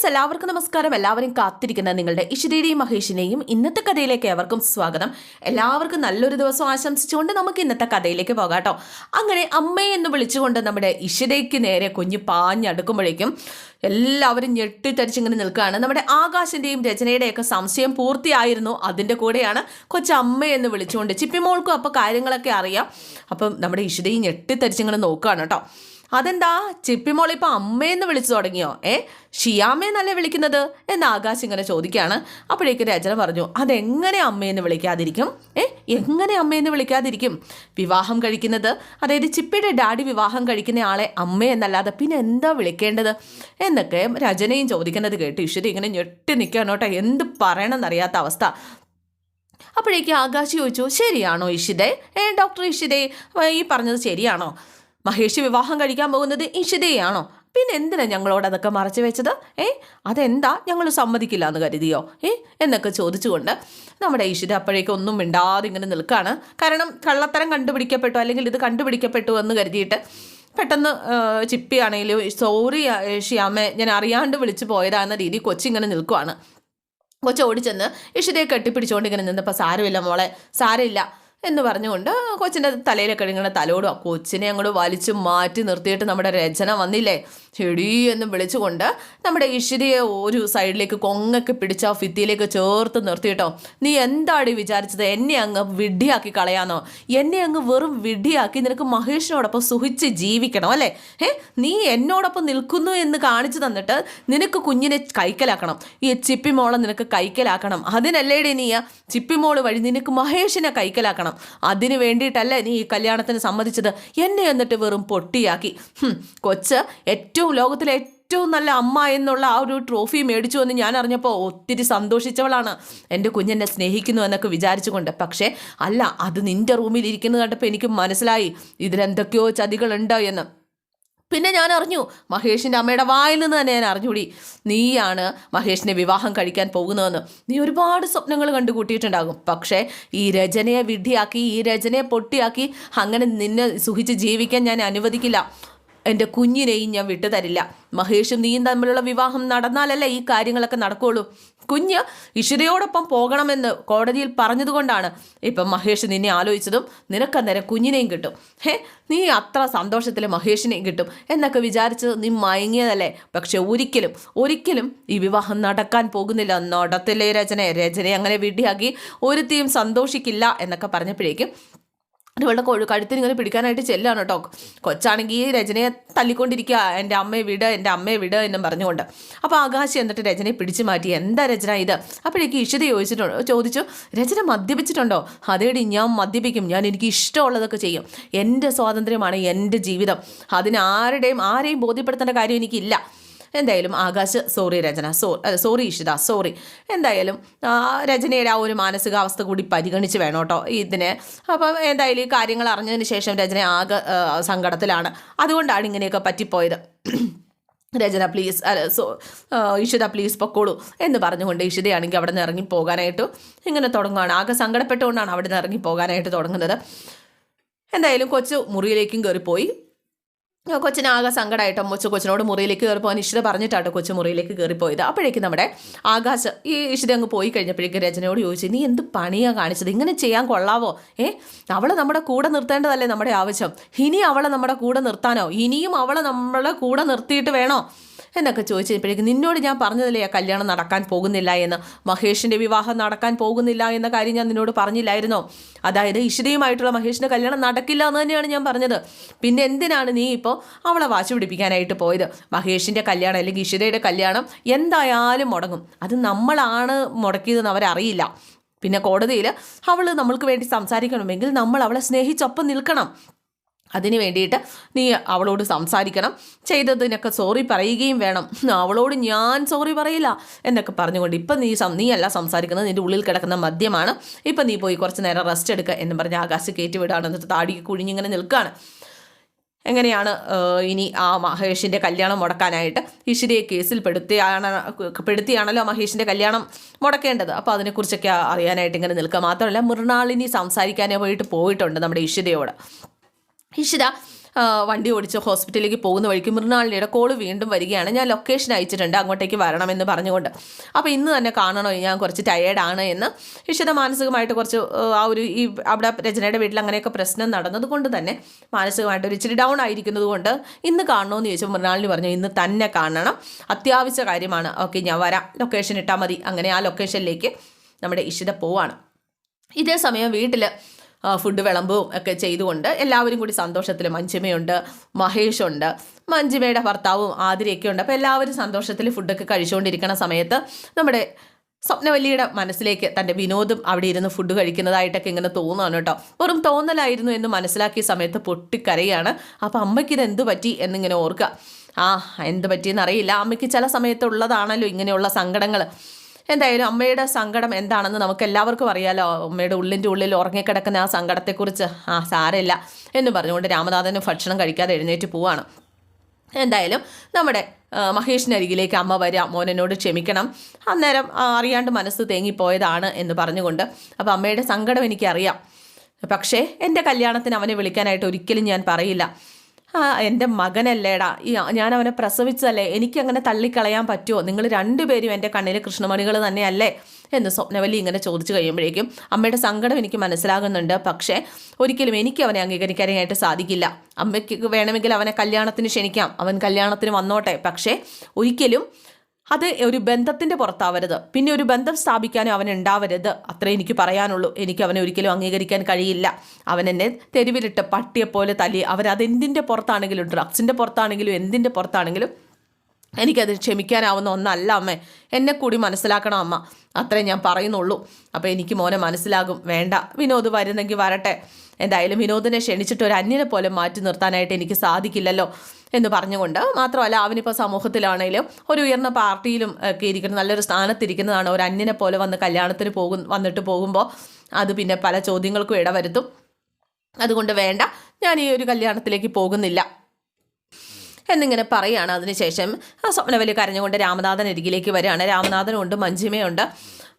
Friends എല്ലാവർക്കും നമസ്കാരം. എല്ലാവരും കാത്തിരിക്കുന്ന നിങ്ങളുടെ ഇഷിതയുടെയും മഹേഷിനെയും ഇന്നത്തെ കഥയിലേക്ക് ഏവർക്കും സ്വാഗതം. എല്ലാവർക്കും നല്ലൊരു ദിവസം ആശംസിച്ചുകൊണ്ട് നമുക്ക് ഇന്നത്തെ കഥയിലേക്ക് പോകാം കേട്ടോ അങ്ങനെ അമ്മയെ എന്ന് വിളിച്ചുകൊണ്ട് നമ്മുടെ ഇഷിതയ്ക്ക് നേരെ കുഞ്ഞ് പാഞ്ഞടുക്കുമ്പോഴേക്കും എല്ലാവരും ഞെട്ടിത്തരിച്ചിങ്ങനെ നിൽക്കുകയാണ്. നമ്മുടെ ആകാശിന്റെയും രചനയുടെയൊക്കെ സംശയം പൂർത്തിയായിരുന്നു. അതിന്റെ കൂടെയാണ് കൊച്ചമ്മ എന്ന് വിളിച്ചുകൊണ്ട് ചിപ്പിമോൾക്കും അപ്പോൾ കാര്യങ്ങളൊക്കെ അറിയാം. അപ്പം നമ്മുടെ ഇഷിതയും ഞെട്ടിത്തരിച്ചിങ്ങനെ നോക്കുകയാണ് കേട്ടോ. അതെന്താ? ചിപ്പിമോൾ ഇപ്പം അമ്മയെന്ന് വിളിച്ചു തുടങ്ങിയോ? ഏ? ഷിയാമ്മയെന്നല്ലേ വിളിക്കുന്നത്? എന്ന് ആകാശ് ഇങ്ങനെ ചോദിക്കുകയാണ്. അപ്പോഴേക്ക് രചന പറഞ്ഞു അതെങ്ങനെ അമ്മയെന്ന് വിളിക്കാതിരിക്കും? ഏ? എങ്ങനെ അമ്മയെന്ന് വിളിക്കാതിരിക്കും? വിവാഹം കഴിക്കുന്നത് അതായത് ചിപ്പിയുടെ ഡാഡി വിവാഹം കഴിക്കുന്ന ആളെ അമ്മയെന്നല്ലാതെ പിന്നെ എന്താ വിളിക്കേണ്ടത്? എന്നൊക്കെ രചനയും ചോദിക്കുന്നത് കേട്ട് ഈശ്വരി ഇങ്ങനെ ഞെട്ടി നിൽക്കുകയാണ് കേട്ടോ. എന്ത് പറയണമെന്നറിയാത്ത അവസ്ഥ. അപ്പോഴേക്ക് ആകാശ് ചോദിച്ചു ശരിയാണോ ഇഷിതേ ഏ ഡോക്ടർ ഇഷിതേ ഈ പറഞ്ഞത് ശരിയാണോ? മഹേഷ് വിവാഹം കഴിക്കാൻ പോകുന്നത് ഇഷിതയാണോ പിന്നെ എന്തിനാ ഞങ്ങളോട് അതൊക്കെ മറച്ചു വെച്ചത്? ഏ? അതെന്താ? ഞങ്ങൾ സമ്മതിക്കില്ല എന്ന് കരുതിയോ? ഏ? എന്നൊക്കെ ചോദിച്ചുകൊണ്ട് നമ്മുടെ ഈശ്വര അപ്പോഴേക്കും ഒന്നും മിണ്ടാതെ ഇങ്ങനെ നിൽക്കുകയാണ് കാരണം കള്ളത്തരം കണ്ടുപിടിക്കപ്പെട്ടു അല്ലെങ്കിൽ ഇത് കണ്ടുപിടിക്കപ്പെട്ടു എന്ന് കരുതിയിട്ട് പെട്ടെന്ന് ചിപ്പി ആണെങ്കിലും സോറി ഷിയാമ്മ ഞാൻ അറിയാണ്ട് വിളിച്ചു പോയതാണെന്ന രീതി കൊച്ചിങ്ങനെ നിൽക്കുവാണ്. കൊച്ചു ഓടിച്ചെന്ന് ഇഷിതയെ കെട്ടിപ്പിടിച്ചുകൊണ്ട് ഇങ്ങനെ നിന്നപ്പോൾ സാരമില്ല മോളെ സാരമില്ല. എന്ന് പറഞ്ഞുകൊണ്ട് കൊച്ചിന്റെ തലയിലൊക്കെ ഇങ്ങനെ തലോടും കൊച്ചിനെ അങ്ങോട്ട് വലിച്ചു മാറ്റി നിർത്തിയിട്ട് നമ്മുടെ രചന വന്നില്ലേ? ചെടി എന്ന് വിളിച്ചുകൊണ്ട് നമ്മുടെ ഇഷിരിയെ ഒരു സൈഡിലേക്ക് കൊങ്ങൊക്കെ പിടിച്ച ഫിത്തിയിലേക്ക് ചേർത്ത് നിർത്തിയിട്ടോ. നീ എന്താടി വിചാരിച്ചത്? എന്നെ അങ്ങ് വിഡ്ഢിയാക്കി കളയാനോ എന്നെ അങ്ങ് വെറും വിഡ്ഢിയാക്കി നിനക്ക് മഹേഷിനോടൊപ്പം സുഖിച്ച് ജീവിക്കണം അല്ലേ? ഏ നീ എന്നോടൊപ്പം നിൽക്കുന്നു എന്ന് കാണിച്ചു തന്നിട്ട് നിനക്ക് കുഞ്ഞിനെ കൈക്കലാക്കണം. ഈ ചിപ്പിമോളെ നിനക്ക് കൈക്കലാക്കണം. അതിനല്ലേടെ നീ ചിപ്പിമോൾ വഴി നിനക്ക് മഹേഷിനെ കൈക്കലാക്കണം? അതിന് വേണ്ടിയിട്ടല്ലേ നീ ഈ കല്യാണത്തിന് സമ്മതിച്ചത്? എന്നെ എന്നിട്ട് വെറും പൊട്ടിയാക്കി. കൊച്ച് ഏറ്റവും ലോകത്തിലെ ഏറ്റവും നല്ല അമ്മ എന്നുള്ള ആ ഒരു ട്രോഫി മേടിച്ചു എന്ന് ഞാൻ അറിഞ്ഞപ്പോൾ ഒത്തിരി സന്തോഷിച്ചവളാണ്. എന്റെ കുഞ്ഞെന്നെ സ്നേഹിക്കുന്നു എന്നൊക്കെ വിചാരിച്ചുകൊണ്ട്. പക്ഷേ അല്ല അത് നിന്റെ റൂമിൽ ഇരിക്കുന്നത് കണ്ടപ്പോൾ എനിക്ക് മനസ്സിലായി. ഇതിലെന്തൊക്കെയോ ചതികളുണ്ട് എന്ന്. പിന്നെ ഞാൻ അറിഞ്ഞു മഹേഷിന്റെ അമ്മയുടെ വായിൽ നിന്ന് തന്നെ ഞാൻ അറിഞ്ഞുകൂടി. നീയാണ് മഹേഷിനെ വിവാഹം കഴിക്കാൻ പോകുന്നതെന്ന്. നീ ഒരുപാട് സ്വപ്നങ്ങൾ കണ്ടുകൂട്ടിയിട്ടുണ്ടാകും. പക്ഷേ ഈ രചനയെ വിഡ്ഢിയാക്കി ഈ രചനയെ പൊട്ടിയാക്കി അങ്ങനെ നിന്നെ സുഖിച്ച് ജീവിക്കാൻ ഞാൻ അനുവദിക്കില്ല. എന്റെ കുഞ്ഞിനെയും ഞാൻ വിട്ടുതരില്ല മഹേഷും നീയും തമ്മിലുള്ള വിവാഹം നടന്നാലല്ലേ ഈ കാര്യങ്ങളൊക്കെ നടക്കുകയുള്ളൂ കുഞ്ഞ് ഇഷിതയോടൊപ്പം പോകണമെന്ന് കോടതിയിൽ പറഞ്ഞതുകൊണ്ടാണ് ഇപ്പം മഹേഷ് നിന്നെ ആലോചിച്ചതും നിനക്കന്നേരം കുഞ്ഞിനെയും കിട്ടും. ഹേ നീ അത്ര സന്തോഷത്തിൽ മഹേഷിനെയും കിട്ടും എന്നൊക്കെ വിചാരിച്ചത് നീ മയങ്ങിയതല്ലേ? പക്ഷെ ഒരിക്കലും ഒരിക്കലും ഈ വിവാഹം നടക്കാൻ പോകുന്നില്ല. നടത്തില്ലേ രചനയെ? രചനയെ അങ്ങനെ വിഡ്ഢിയാക്കി ഒരുത്തിയും സന്തോഷിക്കില്ല എന്നൊക്കെ പറഞ്ഞപ്പോഴേക്കും ഇവളുടെ കൊഴു കഴുത്തിന് ഇങ്ങനെ പിടിക്കാനായിട്ട് ചെല്ലാണ് കേട്ടോ. കൊച്ചാണെങ്കിൽ രചനയെ തല്ലിക്കൊണ്ടിരിക്കുക. എന്റെ അമ്മയെ വിട് എന്റെ അമ്മയെ വിട് എന്നും പറഞ്ഞുകൊണ്ട്. അപ്പോൾ ആകാശം എന്നിട്ട് രചനയെ പിടിച്ചു മാറ്റി. എന്താ രചന ഇത്? അപ്പോഴേക്ക് ഇഷിത ചോദിച്ചിട്ടുണ്ടോ ചോദിച്ചു രചന മദ്യപിച്ചിട്ടുണ്ടോ? അതേടി ഞാൻ മദ്യപിക്കും. ഞാൻ എനിക്ക് ഇഷ്ടമുള്ളതൊക്കെ ചെയ്യും. എന്റെ സ്വാതന്ത്ര്യമാണ് എന്റെ ജീവിതം. അതിനാരുടെയും ആരെയും ബോധ്യപ്പെടുത്തേണ്ട കാര്യം എനിക്കില്ല. എന്തായാലും Akash sorry Rachana so sorry Ishita sorry എന്തായാലും രചനയുടെ ആ ഒരു മാനസികാവസ്ഥ കൂടി പരിഗണിച്ച് വേണം കേട്ടോ ഇതിനെ. അപ്പം എന്തായാലും ഈ കാര്യങ്ങൾ അറിഞ്ഞതിന് ശേഷം രചന ആകെ സങ്കടത്തിലാണ്. അതുകൊണ്ടാണ് ഇങ്ങനെയൊക്കെ പറ്റിപ്പോയത്. രചന പ്ലീസ് അല്ല സോ ഇഷിത പ്ലീസ് പൊക്കോളൂ എന്ന് പറഞ്ഞുകൊണ്ട് ഇഷിതയാണെങ്കിൽ അവിടെ നിന്ന് ഇറങ്ങി പോകാനായിട്ട് ഇങ്ങനെ തുടങ്ങുകയാണ് ആകെ സങ്കടപ്പെട്ടുകൊണ്ടാണ് അവിടെ നിന്ന് ഇറങ്ങി പോകാനായിട്ട് തുടങ്ങുന്നത്. എന്തായാലും കൊച്ചു മുറിയിലേക്കും കയറിപ്പോയി. കൊച്ചിനാകെ സങ്കടമായിട്ട് അമ്മച്ച് കൊച്ചിനോട് മുറിയിലേക്ക് കയറി പോകാൻ ഇഷിത പറഞ്ഞിട്ടാട്ടോ കൊച്ചു മുറിയിലേക്ക് കയറിപ്പോയത്. അപ്പോഴേക്കും നമ്മുടെ ആകാശ് ഈ ഇഷിത അങ്ങ് പോയി കഴിഞ്ഞപ്പോഴേക്കും രചനയോട് ചോദിച്ചു നീ എന്ത് പണിയാണ് കാണിച്ചത്? ഇങ്ങനെ ചെയ്യാൻ കൊള്ളാവോ? ഏ? അവളെ നമ്മുടെ കൂടെ നിർത്തേണ്ടതല്ലേ നമ്മുടെ ആവശ്യം. ഇനി അവളെ നമ്മുടെ കൂടെ നിർത്താനോ? ഇനിയും അവളെ നമ്മളെ കൂടെ നിർത്തിയിട്ട് വേണോ? എന്നൊക്കെ ചോദിച്ചപ്പോഴേക്കും നിന്നോട് ഞാൻ പറഞ്ഞതല്ലേ ആ കല്യാണം നടക്കാൻ പോകുന്നില്ല എന്ന്? മഹേഷിന്റെ വിവാഹം നടക്കാൻ പോകുന്നില്ല എന്ന കാര്യം ഞാൻ നിന്നോട് പറഞ്ഞില്ലായിരുന്നോ? അതായത് ഇഷിതയുമായിട്ടുള്ള മഹേഷിന്റെ കല്യാണം നടക്കില്ല എന്ന് തന്നെയാണ് ഞാൻ പറഞ്ഞത്. പിന്നെ എന്തിനാണ് നീ ഇപ്പോൾ അവളെ വാശി പിടിപ്പിക്കാനായിട്ട് പോയത്? മഹേഷിന്റെ കല്യാണം അല്ലെങ്കിൽ ഇഷിതയുടെ കല്യാണം എന്തായാലും മുടങ്ങും. അത് നമ്മളാണ് മുടക്കിയതെന്ന് അവരറിയില്ല. പിന്നെ കോടതിയിൽ അവൾ നമ്മൾക്ക് വേണ്ടി സംസാരിക്കണമെങ്കിൽ നമ്മൾ അവളെ സ്നേഹിച്ചൊപ്പം നിൽക്കണം. അതിന് വേണ്ടിയിട്ട് നീ അവളോട് സംസാരിക്കണം. ചെയ്തതിനൊക്കെ സോറി പറയുകയും വേണം. അവളോട് ഞാൻ സോറി പറയില്ല എന്നൊക്കെ പറഞ്ഞുകൊണ്ട് ഇപ്പം നീ നീ അല്ല സംസാരിക്കുന്നത്. നിന്റെ ഉള്ളിൽ കിടക്കുന്ന മദ്യമാണ്. ഇപ്പം നീ പോയി കുറച്ച് നേരം റെസ്റ്റ് എടുക്കുക എന്ന് പറഞ്ഞ് ആകാശ് കയറ്റിവിടാണ് എന്നിട്ട് താടി കുഴിഞ്ഞിങ്ങനെ നിൽക്കുകയാണ് എങ്ങനെയാണ് ഇനി ആ മഹേഷിന്റെ കല്യാണം മുടക്കാനായിട്ട്? ഇഷിരിയെ കേസിൽ പെടുത്തിയാണ് പെടുത്തിയാണല്ലോ മഹേഷിന്റെ കല്യാണം മുടക്കേണ്ടത്. അപ്പോൾ അതിനെക്കുറിച്ചൊക്കെ അറിയാനായിട്ട് ഇങ്ങനെ നിൽക്കുക മാത്രമല്ല മൃണാളിനി സംസാരിക്കാനേ പോയിട്ട് പോയിട്ടുണ്ട് നമ്മുടെ ഇഷിതയോട് ഇഷിത വണ്ടി ഓടിച്ച് ഹോസ്പിറ്റലിലേക്ക് പോകുന്ന വഴിക്ക് മൃണാളിനിയുടെ കോൾ വീണ്ടും വരികയാണ്. ഞാൻ ലൊക്കേഷൻ അയച്ചിട്ടുണ്ട് അങ്ങോട്ടേക്ക് വരണമെന്ന് പറഞ്ഞുകൊണ്ട്. അപ്പോൾ ഇന്ന് തന്നെ കാണണോ? ഞാൻ കുറച്ച് ടയേർഡാണ് എന്ന്. ഇഷിത മാനസികമായിട്ട് കുറച്ച് ആ, ഒരു ഈ അവിടെ രചനയുടെ വീട്ടിൽ അങ്ങനെയൊക്കെ പ്രശ്നം നടന്നതുകൊണ്ട് തന്നെ മാനസികമായിട്ട് ഒരു ഇച്ചിരി ഡൗൺ ആയിരിക്കുന്നത് കൊണ്ട് ഇന്ന് കാണണമെന്ന് ചോദിച്ചാൽ മൃണാളിനി പറഞ്ഞു ഇന്ന് തന്നെ കാണണം. അത്യാവശ്യ കാര്യമാണ്. ഓക്കെ ഞാൻ വരാം. ലൊക്കേഷൻ ഇട്ടാൽ മതി. അങ്ങനെ ആ ലൊക്കേഷനിലേക്ക് നമ്മുടെ ഇഷിത പോവാണ്. ഇതേ സമയം വീട്ടിൽ ഫുഡ് വിളമ്പും ഒക്കെ ചെയ്തുകൊണ്ട് എല്ലാവരും കൂടി സന്തോഷത്തിൽ മഞ്ജിമയുണ്ട് മഹേഷുണ്ട് മഞ്ജിമയുടെ ഭർത്താവും ആതിരയൊക്കെ ഉണ്ട്. അപ്പോൾ എല്ലാവരും സന്തോഷത്തിൽ ഫുഡൊക്കെ കഴിച്ചുകൊണ്ടിരിക്കുന്ന സമയത്ത് നമ്മുടെ സ്വപ്നവല്ലിയുടെ മനസ്സിലേക്ക് തന്റെ വിനോദം അവിടെ ഇരുന്ന് ഫുഡ് കഴിക്കുന്നതായിട്ടൊക്കെ ഇങ്ങനെ തോന്നുകയാണ് കേട്ടോ. വെറും തോന്നലായിരുന്നു എന്ന് മനസ്സിലാക്കിയ സമയത്ത് പൊട്ടിക്കരയാണ്. അപ്പോൾ അമ്മയ്ക്ക് ഇത് എന്ത് പറ്റി എന്നിങ്ങനെ ഓർക്കുക. ആ എന്ത് പറ്റിയെന്ന് അറിയില്ല. അമ്മയ്ക്ക് ചില സമയത്തുള്ളതാണല്ലോ ഇങ്ങനെയുള്ള സങ്കടങ്ങൾ എന്തായാലും അമ്മയുടെ സങ്കടം എന്താണെന്ന് നമുക്ക് എല്ലാവർക്കും അറിയാലോ. അമ്മയുടെ ഉള്ളിന്റെ ഉള്ളിൽ ഉറങ്ങിക്കിടക്കുന്ന ആ സങ്കടത്തെക്കുറിച്ച്. ആ സാരമില്ല എന്ന് പറഞ്ഞുകൊണ്ട് രാമനാഥന് ഭക്ഷണം കഴിക്കാതെ എഴുന്നേറ്റ് പോവാണ്. എന്തായാലും നമ്മുടെ മഹേഷിനരികിലേക്ക് അമ്മ വരിക മോനോട് ക്ഷമിക്കണം. അന്നേരം അറിയാണ്ട് മനസ്സ് തേങ്ങിപ്പോയതാണ് എന്ന് പറഞ്ഞുകൊണ്ട്. അപ്പോൾ അമ്മയുടെ സങ്കടം എനിക്കറിയാം. പക്ഷേ എന്റെ കല്യാണത്തിന് അവനെ വിളിക്കാനായിട്ട് ഒരിക്കലും ഞാൻ പറയില്ല. ആ എന്റെ മകനല്ലേടാ. ഞാൻ അവനെ പ്രസവിച്ചതല്ലേ? എനിക്കങ്ങനെ തള്ളിക്കളയാൻ പറ്റുമോ നിങ്ങൾ രണ്ടുപേരും എന്റെ കണ്ണിൽ കൃഷ്ണമണികൾ തന്നെയല്ലേ? എന്ന് സ്വപ്നവല്ലി ഇങ്ങനെ ചോദിച്ചു കഴിയുമ്പോഴേക്കും അമ്മയുടെ സങ്കടം എനിക്ക് മനസ്സിലാകുന്നുണ്ട്. പക്ഷേ ഒരിക്കലും എനിക്ക് അവനെ അംഗീകരിക്കാനായിട്ട് സാധിക്കില്ല. അമ്മയ്ക്ക് വേണമെങ്കിൽ അവനെ കല്യാണത്തിന് ക്ഷണിക്കാം. അവൻ കല്യാണത്തിന് വന്നോട്ടെ. പക്ഷേ ഒരിക്കലും അത് ഒരു ബന്ധത്തിന്റെ പുറത്താവരുത്. പിന്നെ ഒരു ബന്ധം സ്ഥാപിക്കാനും അവൻ ഉണ്ടാവരുത്. അത്രേ എനിക്ക് പറയാനുള്ളൂ. എനിക്ക് അവനെ ഒരിക്കലും അംഗീകരിക്കാൻ കഴിയില്ല. അവൻ എന്നെ തെരുവിലിട്ട് പട്ടിയെപ്പോലെ തല്ലി. അവരതെന്തിന്റെ പുറത്താണെങ്കിലും ഡ്രഗ്സിന്റെ പുറത്താണെങ്കിലും എന്തിന്റെ പുറത്താണെങ്കിലും എനിക്കത് ക്ഷമിക്കാനാവുന്ന ഒന്നല്ല അമ്മേ. എന്നെ കൂടി മനസ്സിലാക്കണം അമ്മ. അത്രേ ഞാൻ പറയുന്നുള്ളൂ. അപ്പോൾ എനിക്ക് മോനെ മനസ്സിലാകും. വേണ്ട. വിനോദ് വരുന്നെങ്കിൽ വരട്ടെ. എന്തായാലും വിനോദിനെ ക്ഷണിച്ചിട്ട് ഒരു അന്യനെ പോലെ മാറ്റി നിർത്താനായിട്ട് എനിക്ക് സാധിക്കില്ലല്ലോ. എന്ന് പറഞ്ഞുകൊണ്ട് മാത്രമല്ല അവനിപ്പോൾ സമൂഹത്തിലാണെങ്കിലും ഒരു ഉയർന്ന പാർട്ടിയിലും ഒക്കെ ഇരിക്കുന്ന നല്ലൊരു സ്ഥാനത്തിരിക്കുന്നതാണ്. ഒരു അന്യനെ പോലെ വന്ന് കല്യാണത്തിന് പോകും വന്നിട്ട് പോകുമ്പോൾ അത് പിന്നെ പല ചോദ്യങ്ങൾക്കും ഇടവരുത്തും. അതുകൊണ്ട് വേണ്ട ഞാൻ ഈ ഒരു കല്യാണത്തിലേക്ക് പോകുന്നില്ല. എന്നിങ്ങനെ പറയുകയാണ് അതിനുശേഷം ആ സ്വപ്നവലി കരഞ്ഞുകൊണ്ട് രാമനാഥൻ അരികിലേക്ക് വരികയാണ്. രാമനാഥനുണ്ട് മഞ്ജിമയുണ്ട്.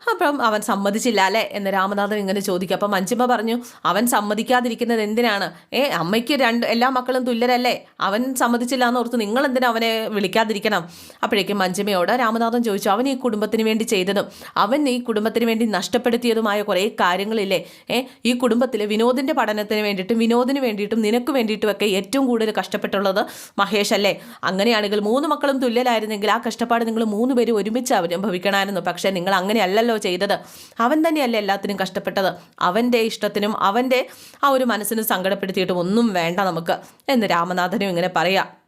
അപ്പം അവൻ സമ്മതിച്ചില്ല അല്ലേ? എന്ന് രാമനാഥൻ ഇങ്ങനെ ചോദിക്കും. അപ്പം മഞ്ചുമ്മ പറഞ്ഞു അവൻ സമ്മതിക്കാതിരിക്കുന്നത് എന്തിനാണ്? ഏ അമ്മയ്ക്ക് രണ്ട് എല്ലാ മക്കളും തുല്യരല്ലേ? അവൻ സമ്മതിച്ചില്ല എന്ന് ഓർത്ത് നിങ്ങൾ എന്തിനാ അവനെ വിളിക്കാതിരിക്കണം? അപ്പോഴേക്കും മഞ്ജിമയോട് രാമനാഥൻ ചോദിച്ചു അവൻ ഈ കുടുംബത്തിന് വേണ്ടി ചെയ്തതും അവൻ ഈ കുടുംബത്തിന് വേണ്ടി നഷ്ടപ്പെടുത്തിയതുമായ കുറേ കാര്യങ്ങളില്ലേ? ഏ ഈ കുടുംബത്തിൽ വിനോദിന്റെ പഠനത്തിന് വേണ്ടിയിട്ടും വിനോദിന് വേണ്ടിയിട്ടും നിനക്ക് വേണ്ടിയിട്ടുമൊക്കെ ഏറ്റവും കൂടുതൽ കഷ്ടപ്പെട്ടുള്ളത് മഹേഷ് അല്ലേ? അങ്ങനെയാണെങ്കിൽ മൂന്ന് മക്കളും തുല്യരായിരുന്നെങ്കിൽ ആ കഷ്ടപ്പാട് നിങ്ങൾ മൂന്ന് പേര് ഒരുമിച്ച് അനുഭവിക്കണമായിരുന്നു. പക്ഷേ നിങ്ങൾ അങ്ങനെയല്ലല്ലോ ചെയ്തത്. അവൻ തന്നെയല്ലേ എല്ലാത്തിനും കഷ്ടപ്പെട്ടത്. അവന്റെ ഇഷ്ടത്തിനും അവന്റെ ആ ഒരു മനസ്സിനും സങ്കടപ്പെടുത്തിയിട്ടും ഒന്നും വേണ്ട നമുക്ക്. എന്ന് രാമനാഥനും ഇങ്ങനെ പറയാം.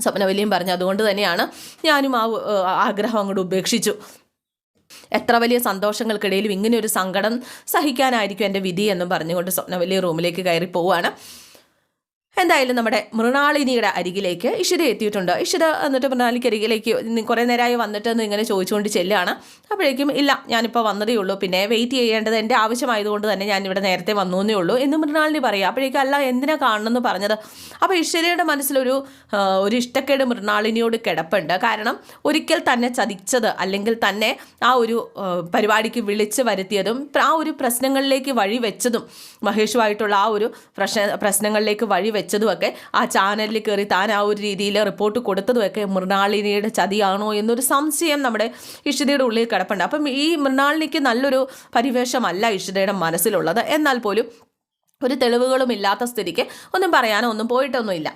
സ്വപ്നവല്ലിയും പറഞ്ഞു അതുകൊണ്ട് തന്നെയാണ് ഞാനും ആ ആഗ്രഹം അങ്ങോട്ട് ഉപേക്ഷിച്ചു. എത്ര വലിയ സന്തോഷങ്ങൾക്കിടയിലും ഇങ്ങനെ ഒരു സങ്കടം സഹിക്കാനായിരിക്കും എന്റെ വിധി എന്നും പറഞ്ഞുകൊണ്ട് സ്വപ്നവല്ലി റൂമിലേക്ക് കയറി പോവുകയാണ്. എന്തായാലും നമ്മുടെ മൃണാളിനിയുടെ അരികിലേക്ക് ഇഷിത എത്തിയിട്ടുണ്ട്. ഇഷിത എന്നിട്ട് മൃണാലിക്ക് അരികിലേക്ക് കുറേ നേരമായി വന്നിട്ട് എന്ന് ഇങ്ങനെ ചോദിച്ചുകൊണ്ട് ചെല്ലുകയാണ്. അപ്പോഴേക്കും ഇല്ല ഞാനിപ്പോൾ വന്നതേ ഉള്ളൂ. പിന്നെ വെയിറ്റ് ചെയ്യേണ്ടത് എന്റെ ആവശ്യമായതുകൊണ്ട് തന്നെ ഞാനിവിടെ നേരത്തെ വന്നു എന്നേ ഉള്ളൂ. എന്ന് മൃണാളിനി പറയുക അപ്പോഴേക്കും അല്ല എന്തിനാ കാണണമെന്ന് പറഞ്ഞത്? അപ്പോൾ ഇഷിതയുടെ മനസ്സിലൊരു ഒരു ഇഷ്ടക്കേട് മൃണാളിനിയോട് കിടപ്പുണ്ട്. കാരണം ഒരിക്കൽ തന്നെ ചതിച്ചത് അല്ലെങ്കിൽ തന്നെ ആ ഒരു പരിപാടിക്ക് വിളിച്ച് വരുത്തിയതും ആ ഒരു പ്രശ്നങ്ങളിലേക്ക് വഴി വെച്ചതും മഹേഷുമായിട്ടുള്ള ആ ഒരു പ്രശ്ന പ്രശ്നങ്ങളിലേക്ക് വഴി വെച്ചതുമൊക്കെ ആ ചാനലിൽ കയറി താൻ ആ ഒരു രീതിയിൽ റിപ്പോർട്ട് കൊടുത്തതുമൊക്കെ മൃണാളിനിയുടെ ചതിയാണോ എന്നൊരു സംശയം നമ്മുടെ ഇഷിതയുടെ ഉള്ളിൽ കിടപ്പുണ്ട്. അപ്പം ഈ മൃണാളിനിക്ക് നല്ലൊരു പരിവേഷമല്ല ഇഷിതയുടെ മനസ്സിലുള്ളത്. എന്നാൽ പോലും ഒരു തെളിവുകളും ഇല്ലാത്ത സ്ഥിതിക്ക് ഒന്നും പറയാനോ ഒന്നും പോയിട്ടൊന്നുമില്ല.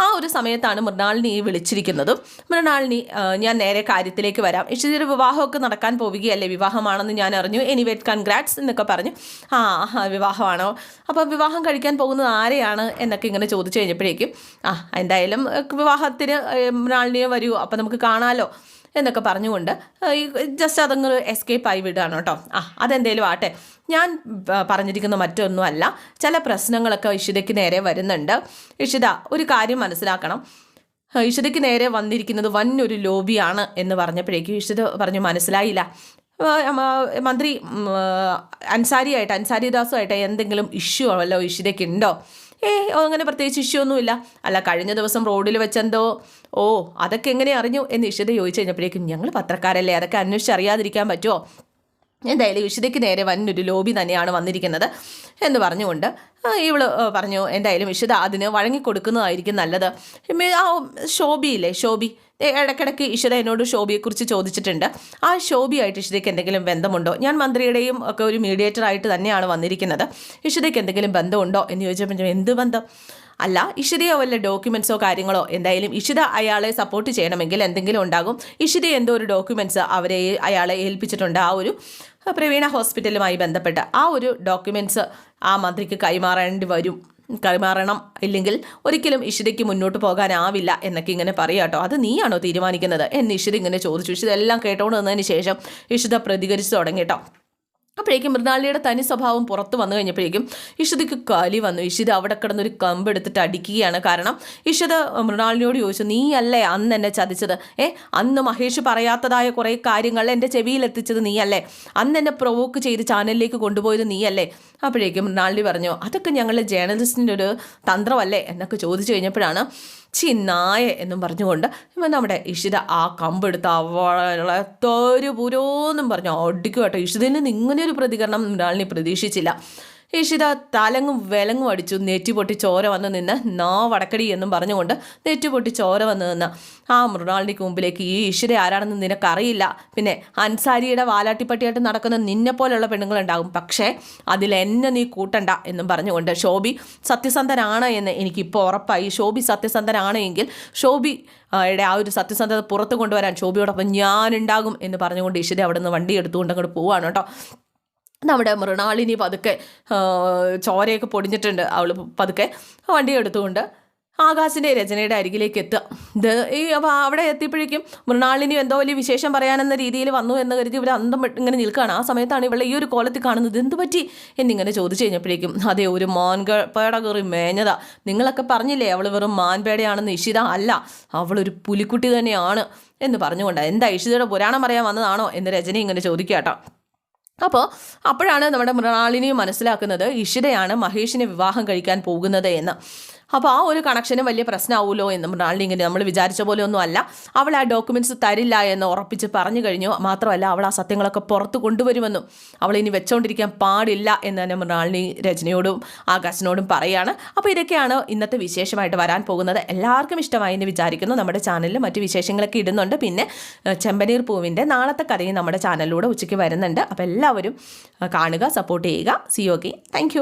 ആ ഒരു സമയത്താണ് മൃണാളിനി വിളിച്ചിരിക്കുന്നതും. മൃണാളിനി ഞാൻ നേരെ കാര്യത്തിലേക്ക് വരാം. ഇഷിതൊരു വിവാഹമൊക്കെ നടക്കാൻ പോവുകയല്ലേ? വിവാഹമാണെന്ന് ഞാൻ അറിഞ്ഞു. എനിവേറ്റ് കൺഗ്രാറ്റ്സ് എന്നൊക്കെ പറഞ്ഞു. ആ വിവാഹമാണോ? അപ്പോൾ വിവാഹം കഴിക്കാൻ പോകുന്നത് ആരെയാണ് എന്നൊക്കെ ഇങ്ങനെ ചോദിച്ചു കഴിഞ്ഞപ്പോഴേക്കും ആ എന്തായാലും വിവാഹത്തിന് മൃണാളിനിയെ വരൂ. അപ്പോൾ നമുക്ക് കാണാമല്ലോ എന്നൊക്കെ പറഞ്ഞുകൊണ്ട് ജസ്റ്റ് അതങ്ങ് എസ്കേപ്പ് ആയി വിടുകയാണ് കേട്ടോ. ആ അതെന്തേലും ആട്ടെ. ഞാൻ പറഞ്ഞിരിക്കുന്ന മറ്റൊന്നുമല്ല. ചില പ്രശ്നങ്ങളൊക്കെ ഇഷിതയ്ക്ക് നേരെ വരുന്നുണ്ട്. ഇഷിത ഒരു കാര്യം മനസ്സിലാക്കണം. ഇഷിതയ്ക്ക് നേരെ വന്നിരിക്കുന്നത് വൻ ഒരു ലോബിയാണ് എന്ന് പറഞ്ഞപ്പോഴേക്കും ഇഷിത പറഞ്ഞു മനസ്സിലായില്ല. മന്ത്രി അൻസാരിയായിട്ട് അൻസാരിദാസുമായിട്ട് എന്തെങ്കിലും ഇഷ്യൂ വല്ലോ ഇഷിതയ്ക്ക് ഉണ്ടോ ഏ അങ്ങനെ പ്രത്യേകിച്ച് ഇഷ്യൂ ഒന്നുമില്ല. അല്ല കഴിഞ്ഞ ദിവസം റോഡിൽ വെച്ചെന്തോ ഓ അതൊക്കെ എങ്ങനെ അറിഞ്ഞു എന്ന് ഇഷിത ചോദിച്ചു കഴിഞ്ഞപ്പോഴേക്കും ഞങ്ങൾ പത്രക്കാരല്ലേ? അതൊക്കെ അന്വേഷിച്ച് അറിയാതിരിക്കാൻ പറ്റുമോ എന്തായാലും ഇഷിതയ്ക്ക് നേരെ വന്നൊരു ലോബി തന്നെയാണ് വന്നിരിക്കുന്നത് എന്ന് പറഞ്ഞുകൊണ്ട് ഇവൾ പറഞ്ഞു എന്തായാലും ഇഷിത അതിന് വഴങ്ങിക്കൊടുക്കുന്നതായിരിക്കും നല്ലത്. ആ ശോഭിയില്ലേ ശോഭി. ഇടയ്ക്കിടയ്ക്ക് ഇഷിത എന്നോട് ശോഭിയെക്കുറിച്ച് ചോദിച്ചിട്ടുണ്ട്. ആ ശോഭിയായിട്ട് ഇഷിതയ്ക്ക് എന്തെങ്കിലും ബന്ധമുണ്ടോ? ഞാൻ മന്ത്രിയുടെയും ഒക്കെ ഒരു മീഡിയേറ്റർ ആയിട്ട് തന്നെയാണ് വന്നിരിക്കുന്നത്. ഇഷിതയ്ക്ക് എന്തെങ്കിലും ബന്ധമുണ്ടോ? എന്ന് ചോദിച്ചപ്പോൾ എന്ത് ബന്ധം? അല്ല ഇഷിതയോ വല്ല ഡോക്യുമെന്റ്സോ കാര്യങ്ങളോ എന്തായാലും ഇഷിത അയാളെ സപ്പോർട്ട് ചെയ്യണമെങ്കിൽ എന്തെങ്കിലും ഉണ്ടാകും. ഇഷിത എന്തോ ഒരു ഡോക്യുമെന്റ്സ് അവരെ അയാളെ ഏൽപ്പിച്ചിട്ടുണ്ട്. ആ ഒരു പ്രവീണ ഹോസ്പിറ്റലുമായി ബന്ധപ്പെട്ട് ആ ഒരു ഡോക്യുമെന്റ്സ് ആ മന്ത്രിക്ക് കൈമാറേണ്ടി വരും. കൈമാറണം. ഇല്ലെങ്കിൽ ഒരിക്കലും ഇഷിതയ്ക്ക് മുന്നോട്ട് പോകാനാവില്ല എന്നൊക്കെ ഇങ്ങനെ പറയാട്ടോ അത് നീയാണോ തീരുമാനിക്കുന്നത്? എന്ന് ഇഷിത ഇങ്ങനെ ചോദിച്ചു. ഇഷിത എല്ലാം കേട്ടോണ്ട് വന്നതിന് ശേഷം ഇഷിത പ്രതികരിച്ചു തുടങ്ങി കേട്ടോ. അപ്പോഴേക്കും മൃണാളിയുടെ തനി സ്വഭാവം പുറത്ത് വന്നു കഴിഞ്ഞപ്പോഴേക്കും ഇഷിതയ്ക്ക് കലി വന്നു. ഇഷിത അവിടെ കിടന്നൊരു കമ്പ് എടുത്തിട്ട് അടിക്കുകയാണ്. കാരണം ഇഷിത മൃണാളിനോട് ചോദിച്ചു നീ അല്ലേ അന്ന് എന്നെ ചതിച്ചത്? ഏ അന്ന് മഹേഷ് പറയാത്തതായ കുറേ കാര്യങ്ങൾ എന്റെ ചെവിയിൽ എത്തിച്ചത് നീയല്ലേ? അന്ന് എന്നെ പ്രൊവോക്ക് ചെയ്ത് ചാനലിലേക്ക് കൊണ്ടുപോയത് നീയല്ലേ? അപ്പോഴേക്കും മൃണാളിനി പറഞ്ഞു അതൊക്കെ ഞങ്ങളുടെ ജേർണലിസ്റ്റിന്റെ ഒരു തന്ത്രമല്ലേ? എന്നൊക്കെ ചോദിച്ചു കഴിഞ്ഞപ്പോഴാണ് ചി നായ എന്നും പറഞ്ഞുകൊണ്ട് നമ്മുടെ ഇഷിത ആ കമ്പെടുത്ത് അവളെ തോരു പുരോന്നും പറഞ്ഞു. ഓടിക്കും കേട്ടോ ഇഷിതയിൽ നിന്ന് ഒരു പ്രതികരണം മൃണാളിനി പ്രതീക്ഷിച്ചില്ല. ഇഷിത തലങ്ങും വിലങ്ങും അടിച്ചു നെറ്റി പൊട്ടി ചോര വന്ന് നിന്ന് നോ വടക്കടി എന്നും പറഞ്ഞുകൊണ്ട് നെറ്റി പൊട്ടി ചോര വന്ന് നിന്ന്. ആ മൃണാളിനിക്ക് മുമ്പിലേക്ക് ഈ ഇഷിത ആരാണെന്ന് നിനക്കറിയില്ല. പിന്നെ അൻസാരിയുടെ വാലാട്ടിപ്പട്ടിയായിട്ട് നടക്കുന്ന നിന്നെ പോലെയുള്ള പെണ്ണുങ്ങളുണ്ടാകും. പക്ഷേ അതിൽ എന്നെ നീ കൂട്ടണ്ട എന്നും പറഞ്ഞുകൊണ്ട് ഷോബി സത്യസന്ധനാണ് എന്ന് എനിക്കിപ്പോൾ ഉറപ്പായി. ഷോബി സത്യസന്ധനാണ് എങ്കിൽ ശോഭി യുടെ ആ ഒരു സത്യസന്ധത പുറത്ത് കൊണ്ടുവരാൻ ശോഭിയോടൊപ്പം ഞാനുണ്ടാകും എന്ന് പറഞ്ഞുകൊണ്ട് ഇഷിത അവിടെ നിന്ന് വണ്ടി എടുത്തുകൊണ്ട് അങ്ങോട്ട് പോവാണ് കേട്ടോ. നമ്മുടെ മൃണാളിനി പതുക്കെ ചോരയൊക്കെ പൊടിഞ്ഞിട്ടുണ്ട് അവൾ പതുക്കെ വണ്ടി എടുത്തുകൊണ്ട് ആകാശിന്റെ രചനയുടെ അരികിലേക്ക് എത്തുക. ഇത് ഈ അപ്പോൾ അവിടെ എത്തിയപ്പോഴേക്കും മൃണാളിനി എന്തോ വലിയ വിശേഷം പറയാനെന്ന രീതിയിൽ വന്നു എന്ന് കരുതി ഇവർ അന്തം ഇങ്ങനെ നിൽക്കുകയാണ്. ആ സമയത്താണ് ഇവളെ ഈ ഒരു കോലത്തിൽ കാണുന്നത്. എന്ത് പറ്റി എന്നിങ്ങനെ ചോദിച്ചു കഴിഞ്ഞപ്പോഴേക്കും അതേ ഒരു മാൻപേട കയറി മേഞ്ഞതാ. നിങ്ങളൊക്കെ പറഞ്ഞില്ലേ അവൾ വെറും മാൻപേടയാണെന്ന്? ഇഷിത അല്ല അവളൊരു പുലിക്കുട്ടി തന്നെയാണ്. എന്ന് പറഞ്ഞുകൊണ്ട് എന്താ ഇഷിതയുടെ പുരാണം പറയാൻ വന്നതാണോ? എന്ന് രചന ഇങ്ങനെ ചോദിക്കാട്ടോ കേട്ടോ അപ്പോൾ അപ്പോഴാണ് നമ്മുടെ മൃണാളിനി മനസ്സിലാക്കുന്നത് ഇഷിതയാണ് മഹേഷിനെ വിവാഹം കഴിക്കാൻ പോകുന്നത് എന്ന്. അപ്പോൾ ആ ഒരു കണക്ഷനും വലിയ പ്രശ്നമാവുമല്ലോ എന്ന് ഇങ്ങനെ നമ്മൾ വിചാരിച്ച പോലെ ഒന്നും അല്ല. അവൾ ആ ഡോക്യുമെന്റ്സ് തരില്ല എന്ന് ഉറപ്പിച്ച് പറഞ്ഞു കഴിഞ്ഞു. മാത്രമല്ല അവൾ ആ സത്യങ്ങളൊക്കെ പുറത്ത് കൊണ്ടുവരുമെന്നും അവൾ ഇനി വെച്ചുകൊണ്ടിരിക്കാൻ പാടില്ല എന്ന് തന്നെ മൃണാളിനി രചനയോടും ആകാശിനോടും പറയുകയാണ് അപ്പോൾ ഇതൊക്കെയാണ് ഇന്നത്തെ വിശേഷമായിട്ട് വരാൻ പോകുന്നത്. എല്ലാവർക്കും ഇഷ്ടമായി എന്ന് വിചാരിക്കുന്നു. നമ്മുടെ ചാനലിൽ മറ്റു വിശേഷങ്ങളൊക്കെ ഇടുന്നുണ്ട്. പിന്നെ ചെമ്പനീർ പൂവിന്റെ നാളത്തെ കഥയും നമ്മുടെ ചാനലിലൂടെ ഉച്ചയ്ക്ക് വരുന്നുണ്ട്. അപ്പോൾ എല്ലാവരും കാണുക സപ്പോർട്ട് ചെയ്യുക. C okay thank